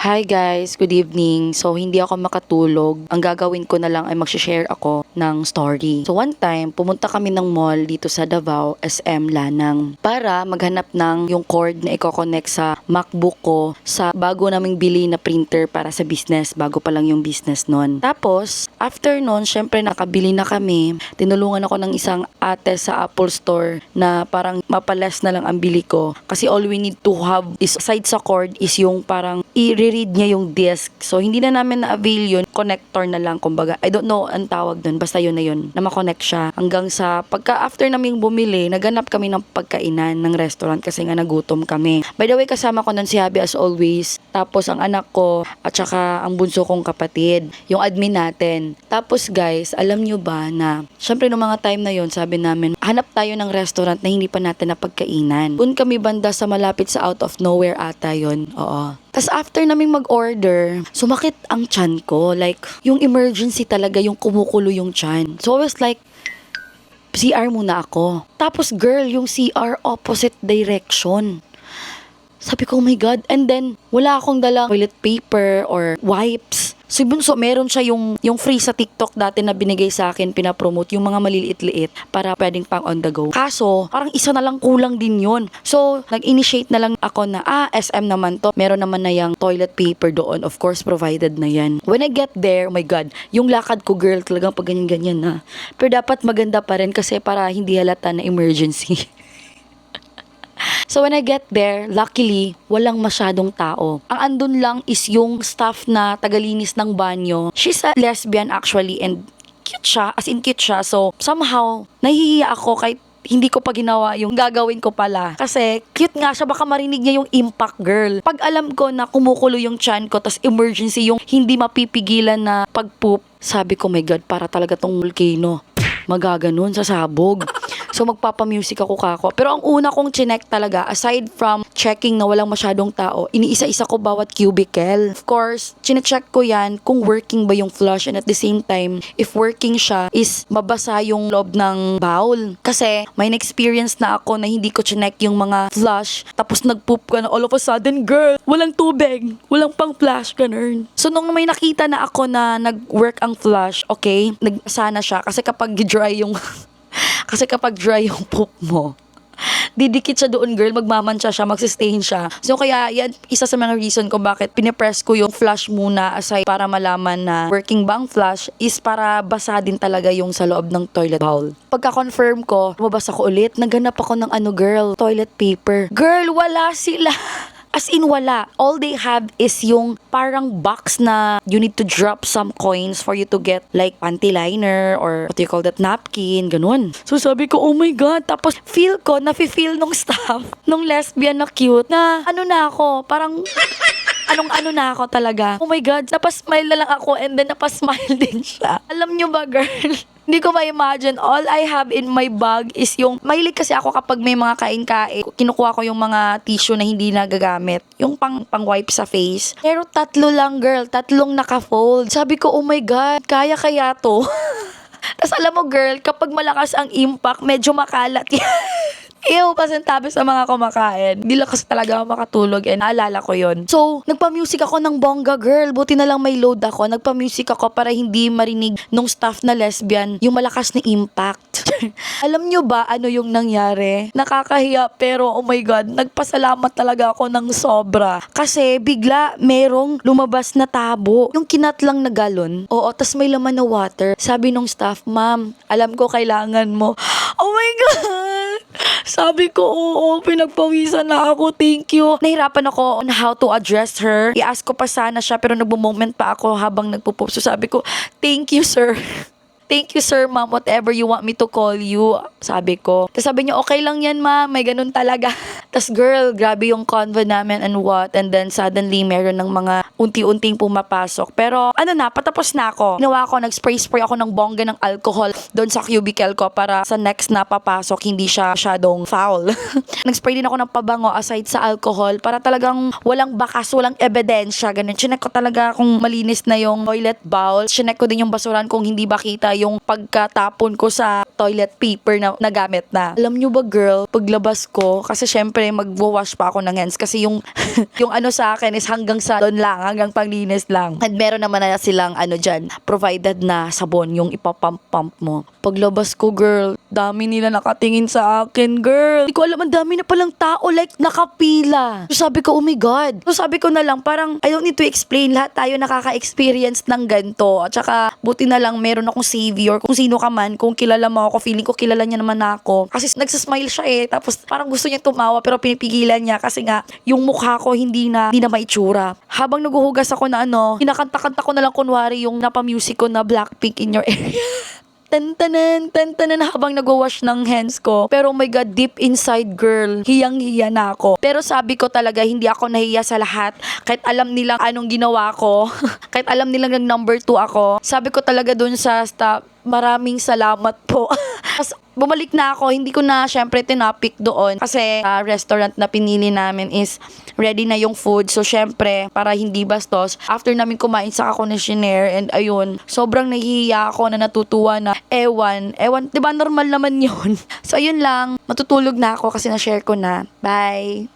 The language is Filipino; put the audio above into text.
Hi guys, good evening. So hindi ako makatulog. Ang gagawin ko na lang ay mag-share ako ng story. So one time, pumunta kami ng mall dito sa Davao, SM Lanang, para maghanap ng yung cord na i-connect sa MacBook ko sa bago naming bili na printer para sa business, bago pa lang yung business nun. Tapos, after nun, syempre nakabili na kami. Tinulungan ako ng isang ate sa Apple Store na parang mapalas na lang ang bili ko. Kasi all we need to have is aside sa cord is yung parang i-read niya yung disk. So, hindi na namin na-avail yun. Connector na lang, kumbaga. I don't know ang tawag dun. Basta yun na yun. Na makonect siya. Hanggang sa, pagka after namin bumili, naganap kami ng pagkainan ng restaurant kasi nga nagutom kami. By the way, kasama ko nun si Habi as always. Tapos, ang anak ko at saka ang bunso kong kapatid. Yung admin natin. Tapos, guys, alam nyo ba na, syempre, nung mga time na yon sabi namin, hanap tayo ng restaurant na hindi pa natin napagkainan. Kung kami banda sa malapit sa out of nowhere ata yon Oo. Tapos after naming mag-order, sumakit ang chan ko. Like, yung emergency talaga, yung kumukulo yung chan. So I was like, CR muna ako. Tapos girl, yung CR opposite direction. Sabi ko, oh my God. And then, wala akong dalang toilet paper or wipes. Si Bunso, meron siya yung, yung free sa TikTok dati na binigay sa akin, pinapromote, yung mga maliliit-liit para pwedeng pang on the go. Kaso, parang isa na lang kulang din yun. So, nag-initiate na lang ako na, ah, SM naman to. Meron naman na yung toilet paper doon. Of course, provided na yan. When I get there, oh my God, yung lakad ko, girl, talagang pag ganyan-ganyan na. Pero dapat maganda pa rin kasi para hindi halata na emergency. So when I get there, luckily, walang masyadong tao. Ang andun lang is yung staff na tagalinis ng banyo. She's a lesbian actually and cute siya, as in cute siya. So somehow, nahihiya ako kahit hindi ko pa ginawa yung gagawin ko pala. Kasi cute nga siya, baka marinig niya yung impact girl. Pag alam ko na kumukulo yung chan ko, tas emergency yung hindi mapipigilan na pag-poop, sabi ko, my God, para talaga tong volcano. Magaganon sa sabog. So magpapamusic ako kako. Pero ang una kong chinek talaga, aside from checking na walang masyadong tao, iniisa-isa ko bawat cubicle. Of course, chinecheck ko yan kung working ba yung flush and at the same time, if working siya, is mabasa yung loob ng bowl. Kasi may na-experience na ako na hindi ko chinek yung mga flush, tapos nag-poop ka na all of a sudden, girl, walang tubig, walang pang flush, ganun. So nung may nakita na ako na nag-work ang flush, okay, nagbasa na siya. Kasi kapag dry yung kasi kapag dry yung poop mo, didikit siya doon, girl, magmamansya siya, magsistain siya. So, kaya yan, isa sa mga reason ko bakit pinipress ko yung flush muna aside para malaman na working bang flush is para basa din talaga yung sa loob ng toilet bowl. Pagka-confirm ko, lumabas ako ulit, naghanap ako ng ano, girl, toilet paper. Girl, wala sila. As in wala. All they have is yung parang box na you need to drop some coins for you to get like panty liner or what do you call that, napkin, ganun. So sabi ko, oh my God. Tapos feel ko, nafe-feel nung staff, nung lesbian na cute, na ano na ako, parang anong ano na ako talaga. Oh my God, napasmile na lang ako and then napasmile din siya. Alam nyo ba, girl? Hindi ko ma-imagine. All I have in my bag is yung, mahilig kasi ako kapag may mga kain-kain, kinukuha ko yung mga tissue na hindi nagagamit. Yung pang, pang wipe sa face. Pero tatlo lang, girl. Tatlong naka-fold. Sabi ko, oh my God, kaya kaya to? Tapos alam mo, girl, kapag malakas ang impact, medyo makalat yan. Ew, pasintabi sa mga kumakain. Hindi lang kasi talaga ako makatulog and naalala ko yon. So, nagpa-music ako ng bongga girl. Buti na lang may load ako. Nagpa-music ako para hindi marinig nung staff na lesbian yung malakas na impact. Alam nyo ba ano yung nangyari? Nakakahiya pero oh my god, nagpasalamat talaga ako ng sobra. Kasi bigla merong lumabas na tabo. Yung kinat lang na galon. Oo, tas may laman na water. Sabi nung staff, ma'am, alam ko kailangan mo. Oh my god! Sabi ko, oo, pinagpawisan na ako, thank you. Nahirapan ako on how to address her. I-ask ko pa sana siya, pero nagbo-moment pa ako habang nagpo-poop. So sabi ko, thank you, sir. Thank you, sir, ma'am. Whatever you want me to call you. Sabi ko. Tapos sabi niya, okay lang yan, ma'am. May ganun talaga. Tapos, girl, grabe yung convo namin and what. And then, suddenly, meron ng mga unti-unting pumapasok. Pero, ano na, patapos na ako. Ginawa ko, nag-spray-spray ako ng bongga ng alcohol doon sa cubicle ko para sa next na papasok, hindi siya masyadong foul. nag-spray din ako ng pabango aside sa alcohol para talagang walang bakas, walang ebidensya. Ganun. Chinek ko talaga kung malinis na yung toilet bowl. Chinek ko din yung basuran kung hindi ba kita yung pagkatapon ko sa toilet paper na nagamit na. Alam nyo ba girl, paglabas ko, kasi syempre syempre magwawash pa ako ng hands kasi yung yung ano sa akin is hanggang sa doon lang, hanggang panglinis lang. And meron naman na silang ano dyan, provided na sabon yung ipapump-pump mo. Paglabas ko, girl, dami nila nakatingin sa akin, girl. Hindi ko alam, ang dami na palang tao, like, nakapila. So sabi ko, oh my God. So sabi ko na lang, parang, I don't need to explain, lahat tayo nakaka-experience ng ganito. At saka, buti na lang, meron akong savior. Kung sino ka man, kung kilala mo ako, feeling ko kilala niya naman ako. Kasi nagsasmile siya eh. Tapos, parang gusto niya tumawa, pero pinipigilan niya kasi nga, yung mukha ko hindi na, hindi na maitsura. Habang naguhugas ako na ano, kinakanta-kanta ko na lang kunwari yung napa-music ko na Blackpink in your area. Tantanan, tantanan habang nagwawash ng hands ko. Pero oh my God, deep inside girl, hiyang-hiya na ako. Pero sabi ko talaga, hindi ako nahiya sa lahat. Kahit alam nilang anong ginawa ko, kahit alam nilang nag number 2 ako, sabi ko talaga dun sa staff, maraming salamat po. Tapos bumalik na ako, hindi ko na syempre tinapik doon kasi ah, restaurant na pinili namin is ready na yung food. So syempre, para hindi bastos, after namin kumain sa Shiner and ayun, sobrang nahihiya ako na natutuwa na ewan, ewan, 'di ba normal naman 'yun. So ayun lang, matutulog na ako kasi na-share ko na. Bye.